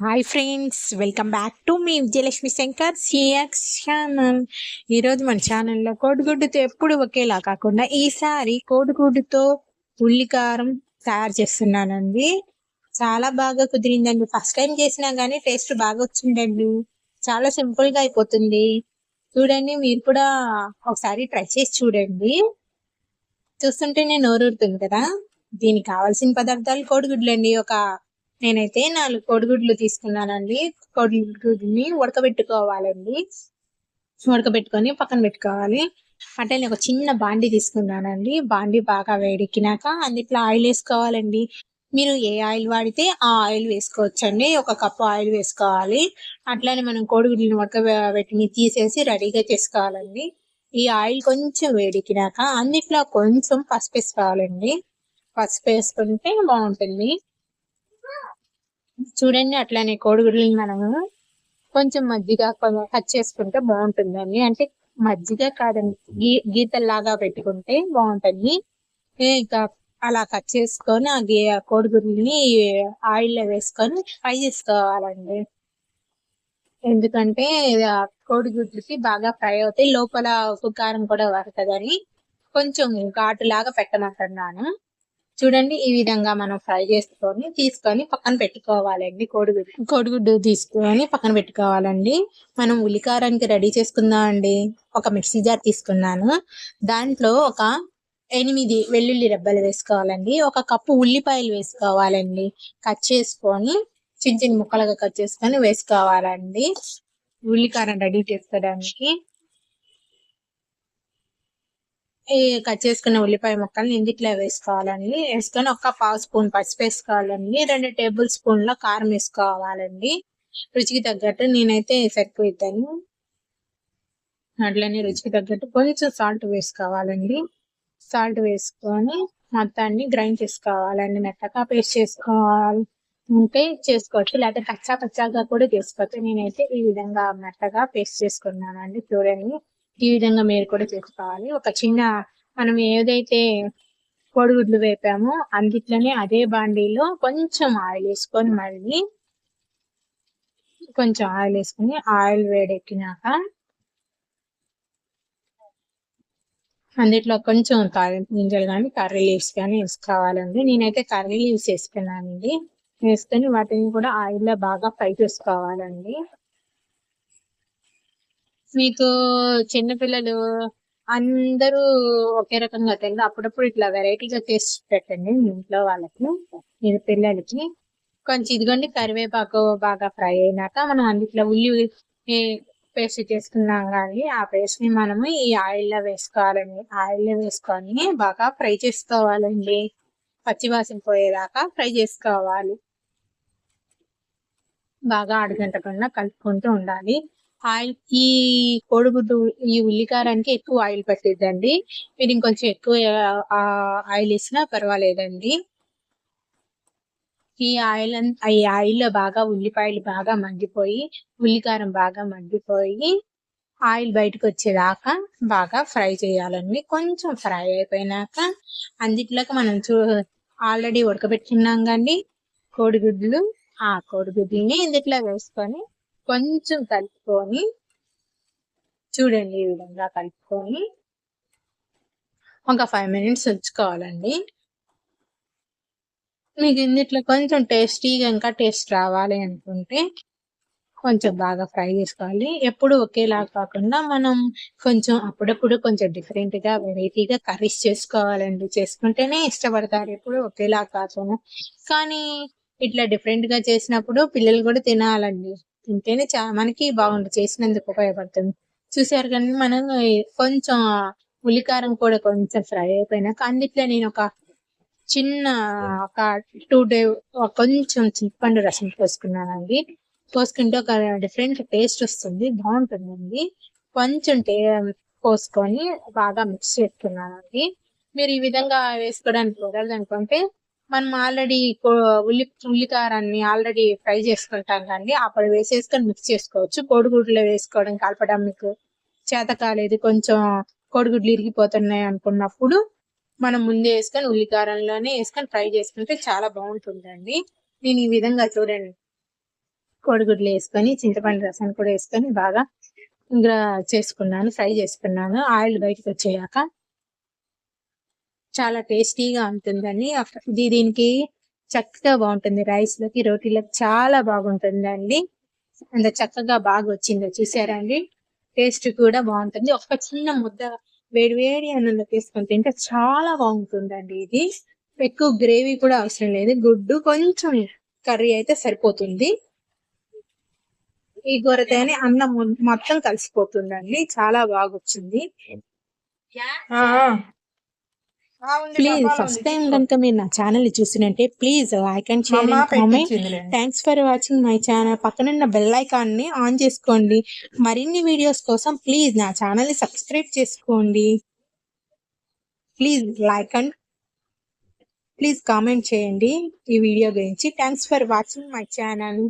Hi friends welcome back to me Vijayalakshmi Shankar CX channel ఈరోజు మన ఛానల్లో కోడిగుడ్డుతో ఎప్పుడు ఒకేలా కాకుండా ఈసారి కోడిగుడ్డుతో ఉల్లికారం తయారు చేస్తున్నానండి. చాలా బాగా కుదిరిందండి. ఫస్ట్ టైం చేసినా కానీ టేస్ట్ బాగా వచ్చిందండి. చాలా సింపుల్గా అయిపోతుంది. చూడండి మీరు కూడా ఒకసారి ట్రై చేసి చూడండి. చూస్తుంటే నేను నోరూరుతుంది కదా. దీనికి కావాల్సిన పదార్థాలు కోడిగుడ్లండి. ఒక నేనైతే నాలుగు కోడిగుడ్లు తీసుకున్నానండి. కోడిగుడ్ని ఉడకబెట్టుకోవాలండి. ఉడకబెట్టుకొని పక్కన పెట్టుకోవాలి. అంటే నేను ఒక చిన్న బాండి తీసుకున్నానండి. బాండి బాగా వేడెక్కినాక అందులో ఆయిల్ వేసుకోవాలండి. మీరు ఏ ఆయిల్ వాడితే ఆ ఆయిల్ వేసుకోవచ్చండి. ఒక కప్పు ఆయిల్ వేసుకోవాలి. అట్లానే మనం కోడిగుడ్లను ఉడకబెట్టి తీసేసి రెడీగా చేసుకోవాలండి. ఈ ఆయిల్ కొంచెం వేడెక్కినాక అందులో కొంచెం పసుపు వేసుకోవాలండి. పసుపు వేసుకుంటే బాగుంటుంది. చూడండి అట్లానే కోడిగుడ్లని మనము కొంచెం మజ్జిగ కట్ చేసుకుంటే బాగుంటుందండి. అంటే మజ్జిగ కాదండి గీ గీతల్లాగా పెట్టుకుంటే బాగుంటుంది. ఇంకా అలా కట్ చేసుకొని ఆ గీ కోడిగుడ్లని ఆయిల్లో వేసుకొని ఫ్రై చేసుకోవాలండి. ఎందుకంటే కోడిగుడ్లకి బాగా ఫ్రై అవుతాయి. లోపల ఉప్పు కారం కూడా పడుతుందని కొంచెం ఘాటు లాగా పెట్టమంటున్నాను చూడండి ఈ విధంగా మనం ఫ్రై చేసుకొని తీసుకొని పక్కన పెట్టుకోవాలండి. కోడిగుడ్డు. కోడిగుడ్డు తీసుకొని పక్కన పెట్టుకోవాలండి. మనం ఉల్లికారానికి రెడీ చేసుకుందాం అండి. ఒక మిక్సీ జార్ తీసుకున్నాను. దాంట్లో ఒక ఎనిమిది వెల్లుల్లి రెబ్బలు వేసుకోవాలండి. ఒక కప్పు ఉల్లిపాయలు వేసుకోవాలండి. కట్ చేసుకొని చిన్న చిన్న ముక్కలుగా కట్ చేసుకొని వేసుకోవాలండి. ఉల్లికారం రెడీ చేసుకోవడానికి. ఈ కట్ చేసుకున్న ఉల్లిపాయ ముక్కల్ని ఇందిట్లో వేసుకోవాలండి. వేసుకొని ఒక పావు స్పూన్ పసుపు వేసుకోవాలండి. రెండు టేబుల్ స్పూన్ల కారం వేసుకోవాలండి. రుచికి తగ్గట్టు నేనైతే సరిపోయిద్దాను అట్లనే రుచికి తగ్గట్టు కొంచెం సాల్ట్ వేసుకోవాలండి. సాల్ట్ వేసుకొని మొత్తాన్ని గ్రైండ్ చేసుకోవాలండి. మెత్తగా పేస్ట్ చేసుకోవాలి ఉంటే చేసుకోవచ్చు. లేకపోతే కచ్చా పచ్చాగా కూడా చేసుకోవచ్చు. నేనైతే ఈ విధంగా మెత్తగా పేస్ట్ చేసుకున్నానండి. చూడండి. ఈ విధంగా మీరు కూడా చేసుకోవాలి. ఒక చిన్న మనం ఏదైతే కోడిగుడ్లు వేపామో అందుట్లోనే అదే బాండీలో కొంచెం ఆయిల్ వేసుకొని మళ్ళీ కొంచెం ఆయిల్ వేసుకొని ఆయిల్ వేడెక్కినాక అందుట్లో కొంచెం గింజలు కానీ కర్రీ లీవ్స్ కానీ వేసుకోవాలండి. నేనైతే కర్రీ లీవ్స్ వేసుకున్నానండి. వేసుకొని వాటిని కూడా ఆయిల్లో బాగా ఫ్రై చేసుకోవాలండి. మీకు చిన్నపిల్లలు అందరూ ఒకే రకంగా తెలియదు అప్పుడప్పుడు ఇట్లా వెరైటీగా చేసి పెట్టండి ఇంట్లో వాళ్ళకి మీరు పిల్లలకి. కొంచెం ఇదిగోండి కరివేపాకు బాగా ఫ్రై అయినాక మనం అందుట్లో ఉల్లి పేస్ట్ చేసుకున్నాం కానీ ఆ పేస్ట్ని మనము ఈ ఆయిల్లో వేసుకోవాలండి. ఆయిల్లో వేసుకొని బాగా ఫ్రై చేసుకోవాలండి. పచ్చివాసన పోయేదాకా ఫ్రై చేసుకోవాలి. బాగా అడగంటకుండా కలుపుకుంటూ ఉండాలి. ఆయిల్ ఈ కోడిగుడ్డు ఈ ఉల్లికారానికి ఎక్కువ ఆయిల్ పట్టిద్దండి. మీరు ఇంకొంచెం ఎక్కువ ఆయిల్ వేసినా పర్వాలేదండి. ఈ ఆయిల్ ఈ ఆయిల్లో బాగా ఉల్లిపాయలు బాగా మండిపోయి ఉల్లికారం బాగా మండిపోయి ఆయిల్ బయటకు వచ్చేదాకా బాగా ఫ్రై చేయాలండి. కొంచెం ఫ్రై అయిపోయినాక అందుట్లోకి మనం చూ ఆల్రెడీ ఉడకబెట్టుకున్నాం కండి కోడిగుడ్లు. ఆ కోడిగుడ్లని ఇందుట్లో వేసుకొని కొంచెం కలుపుకొని చూడండి ఈ విధంగా కలుపుకొని ఒక ఫైవ్ మినిట్స్ ఉంచుకోవాలండి. మీకు ఇందుట్లో కొంచెం టేస్టీగా ఇంకా టేస్ట్ రావాలి అనుకుంటే కొంచెం బాగా ఫ్రై చేసుకోవాలి. ఎప్పుడు ఒకేలా కాకుండా మనం కొంచెం అప్పుడప్పుడు కొంచెం డిఫరెంట్గా వెరైటీగా కర్రీస్ చేసుకోవాలండి. చేసుకుంటేనే ఇష్టపడతారు ఎప్పుడు ఒకేలా కాకుండా. కానీ ఇట్లా డిఫరెంట్గా చేసినప్పుడు పిల్లలు కూడా తినాలండి. తింటేనే చా మనకి బాగుంటుంది చేసినందుకు ఉపయోగపడుతుంది. చూసారు కానీ మనం కొంచెం ఉల్లికారం కూడా కొంచెం ఫ్రై అయిపోయినాక అన్నిట్లో నేను ఒక చిన్న ఒక టూ డే కొంచెం చింతపండు రసం పోసుకున్నానండి. పోసుకుంటే ఒక డిఫరెంట్ టేస్ట్ వస్తుంది బాగుంటుందండి. కొంచెం టే పోసుకొని బాగా మిక్స్ చేసుకున్నానండి. మీరు ఈ విధంగా వేసుకోవడానికి కుదరదు అనుకుంటే మనం ఆల్రెడీ ఉల్లి ఉల్లికారాన్ని ఆల్రెడీ ఫ్రై చేసుకుంటాం కండి అప్పుడు వేసేసుకొని మిక్స్ చేసుకోవచ్చు. కోడిగుడ్లు వేసుకోవడం కలపడం మీకు చేత కాలేదు. కొంచెం కోడిగుడ్లు ఇరిగిపోతున్నాయి అనుకున్నప్పుడు మనం ముందే వేసుకొని ఉల్లికారంలోనే వేసుకొని ఫ్రై చేసుకుంటే చాలా బాగుంటుందండి. నేను ఈ విధంగా చూడండి. కోడిగుడ్లు వేసుకొని చింతపండు రసాన్ని కూడా వేసుకొని బాగా ఇంకా చేసుకున్నాను ఫ్రై చేసుకున్నాను. ఆయిల్ బయటకు వచ్చేయాక చాలా టేస్టీగా ఉంటుందండి. ఇది దీనికి చక్కగా బాగుంటుంది. రైస్లోకి రోటీలకు చాలా బాగుంటుందండి. అంత చక్కగా బాగా వచ్చిందో చూసారా అండి? టేస్ట్ కూడా బాగుంటుంది. ఒక్క చిన్న ముద్ద వేడి వేడి అన్నంలో తీసుకొని తింటే చాలా బాగుంటుందండి ఇది. ఎక్కువ గ్రేవీ కూడా అవసరం లేదు. గుడ్డు కొంచెం కర్రీ అయితే సరిపోతుంది. ఈ గొర్రెతోనే అన్నం మొత్తం కలిసిపోతుందండి. చాలా బాగా వచ్చింది ప్లీజ్ ఫస్ట్ టైం కనుక మీరు నా ఛానల్ చూసినట్టే please like and share and comment thanks for watching my channel పక్కనున్న బెల్ ఐకాన్ని ఆన్ చేసుకోండి. మరిన్ని వీడియోస్ కోసం ప్లీజ్ నా ఛానల్ని సబ్స్క్రైబ్ చేసుకోండి. Please like and please comment చేయండి ఈ వీడియో గురించి. Thanks for watching my channel